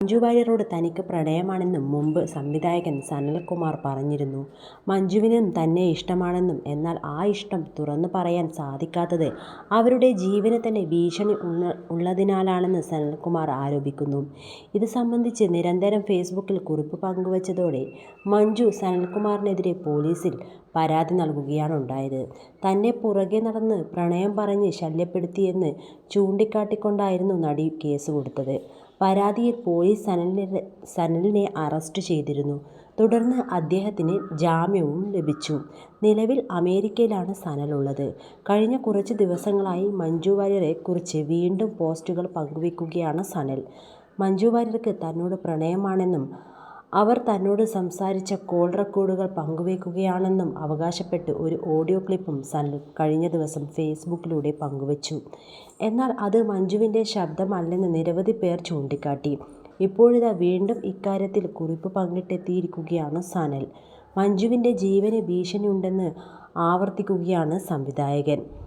മഞ്ജു വാര്യരോട് തനിക്ക് പ്രണയമാണെന്നും മുമ്പ് സംവിധായകൻ സനൽകുമാർ പറഞ്ഞിരുന്നു. മഞ്ജുവിനും തന്നെ ഇഷ്ടമാണെന്നും എന്നാൽ ആ ഇഷ്ടം തുറന്നു പറയാൻ സാധിക്കാത്തത് അവരുടെ ജീവന് തന്നെ ഭീഷണി ഉള്ളതിനാലാണെന്ന് സനൽകുമാർ ആരോപിക്കുന്നു. ഇത് സംബന്ധിച്ച് നിരന്തരം ഫേസ്ബുക്കിൽ കുറിപ്പ് പങ്കുവച്ചതോടെ മഞ്ജു സനൽകുമാറിനെതിരെ പോലീസിൽ പരാതി നൽകുകയാണ് ഉണ്ടായത് തന്നെ പുറകെ നടന്ന് പ്രണയം പറഞ്ഞ് ശല്യപ്പെടുത്തിയെന്ന് ചൂണ്ടിക്കാട്ടിക്കൊണ്ടായിരുന്നു നടി കേസ് കൊടുത്തത്. പരാതിയിൽ പോലീസ് സനലിനെ സനലിനെ അറസ്റ്റ് ചെയ്തിരുന്നു. തുടർന്ന് അദ്ദേഹത്തിന് ജാമ്യവും ലഭിച്ചു. നിലവിൽ അമേരിക്കയിലാണ് സനലുള്ളത്. കഴിഞ്ഞ കുറച്ച് ദിവസങ്ങളായി മഞ്ജു വാര്യരെ കുറിച്ച് വീണ്ടും പോസ്റ്റുകൾ പങ്കുവെക്കുകയാണ് സനൽ. മഞ്ജു വാര്യർക്ക് തന്നോട് പ്രണയമാണെന്നും അവർ തന്നോട് സംസാരിച്ച കോൾ റെക്കോർഡുകൾ പങ്കുവയ്ക്കുകയാണെന്നും അവകാശപ്പെട്ട് ഒരു ഓഡിയോ ക്ലിപ്പും സനൽ കഴിഞ്ഞ ദിവസം ഫേസ്ബുക്കിലൂടെ പങ്കുവച്ചു എന്നാൽ അത് മഞ്ജുവിന്റെ ശബ്ദമല്ലെന്ന് നിരവധി പേർ ചൂണ്ടിക്കാട്ടി. ഇപ്പോഴിതാ വീണ്ടും ഇക്കാര്യത്തിൽ കുറിപ്പ് പങ്കിട്ടെത്തിയിരിക്കുകയാണ് സനൽ. മഞ്ജുവിന്റെ ജീവന് ഭീഷണിയുണ്ടെന്ന് ആവർത്തിക്കുകയാണ് സംവിധായകൻ.